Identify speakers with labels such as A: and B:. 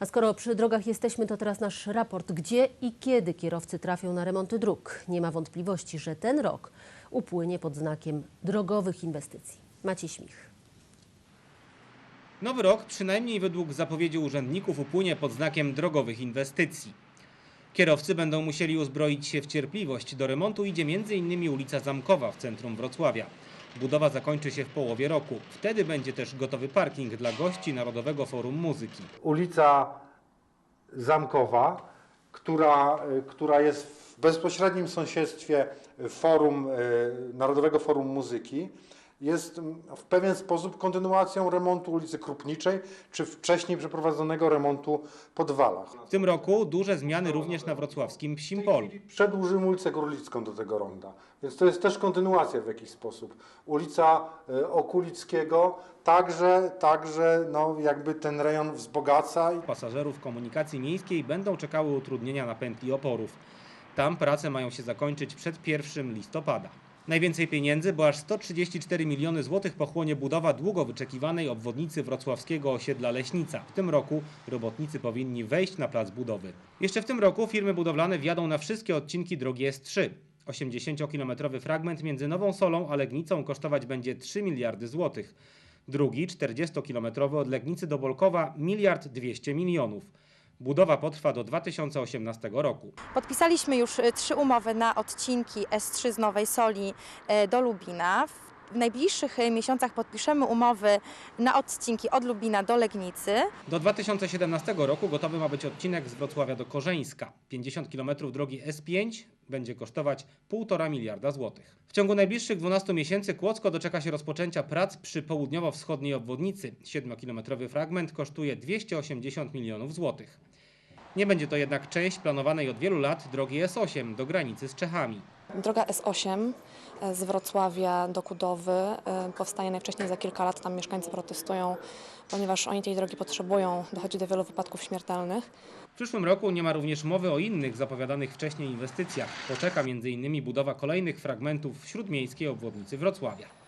A: A skoro przy drogach jesteśmy, to teraz nasz raport. Gdzie i kiedy kierowcy trafią na remonty dróg? Nie ma wątpliwości, że ten rok upłynie pod znakiem drogowych inwestycji. Maciej Śmich.
B: Nowy rok, przynajmniej według zapowiedzi urzędników, upłynie pod znakiem drogowych inwestycji. Kierowcy będą musieli uzbroić się w cierpliwość. Do remontu idzie m.in. ulica Zamkowa w centrum Wrocławia. Budowa zakończy się w połowie roku. Wtedy będzie też gotowy parking dla gości Narodowego Forum Muzyki.
C: ulica Zamkowa, która, y, która jest w bezpośrednim sąsiedztwie forum, y, Narodowego Forum Muzyki, jest mm, w pewien sposób kontynuacją remontu ulicy Krupniczej, czy wcześniej przeprowadzonego remontu pod Walach.
B: W tym roku duże zmiany również na wrocławskim Psim Polu.
C: Przedłużymy ulicę Królicką do tego ronda, więc to jest też kontynuacja w jakiś sposób. Ulica y, Okulickiego także, także no, jakby ten rejon wzbogaca
B: Pasażerów komunikacji miejskiej będą czekały utrudnienia na pętli oporów. Tam prace mają się zakończyć przed 1 listopada. Najwięcej pieniędzy, bo aż 134 miliony złotych pochłonie budowa długo wyczekiwanej obwodnicy wrocławskiego osiedla Leśnica. W tym roku robotnicy powinni wejść na plac budowy. Jeszcze w tym roku firmy budowlane wjadą na wszystkie odcinki drogi S3. 80-kilometrowy fragment między Nową Solą a Legnicą kosztować będzie 3 miliardy złotych. Drugi, 40-kilometrowy od Legnicy do Bolkowa, miliard 200 milionów. Budowa potrwa do 2018 roku.
D: Podpisaliśmy już y, trzy umowy na odcinki S3 z Nowej Soli e, do Lubina. W najbliższych y, miesiącach podpiszemy umowy na odcinki od Lubina do Legnicy.
B: Do 2017 roku gotowy ma być odcinek z Wrocławia do Korzeńska. 50 km drogi S5 będzie kosztować 1,5 miliarda złotych. W ciągu najbliższych 12 miesięcy Kłodzko doczeka się rozpoczęcia prac przy południowo-wschodniej obwodnicy. 7-kilometrowy fragment kosztuje 280 milionów złotych. Nie będzie to jednak część planowanej od wielu lat drogi S8 do granicy z Czechami.
E: Droga S8 e, z Wrocławia do Kudowy e, powstaje najwcześniej za kilka lat. Tam mieszkańcy protestują, ponieważ oni tej drogi potrzebują. Dochodzi do wielu wypadków śmiertelnych.
B: W przyszłym roku nie ma również mowy o innych zapowiadanych wcześniej inwestycjach. Poczeka m.in. budowa kolejnych fragmentów śródmiejskiej obwodnicy Wrocławia.